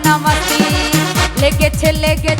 জান আমার কি লেগেছে লেগেছে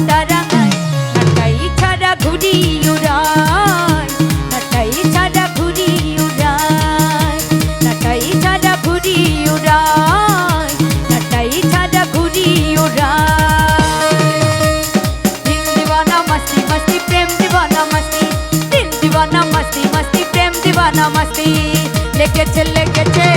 নমস্তি লেগেছে লেগেছে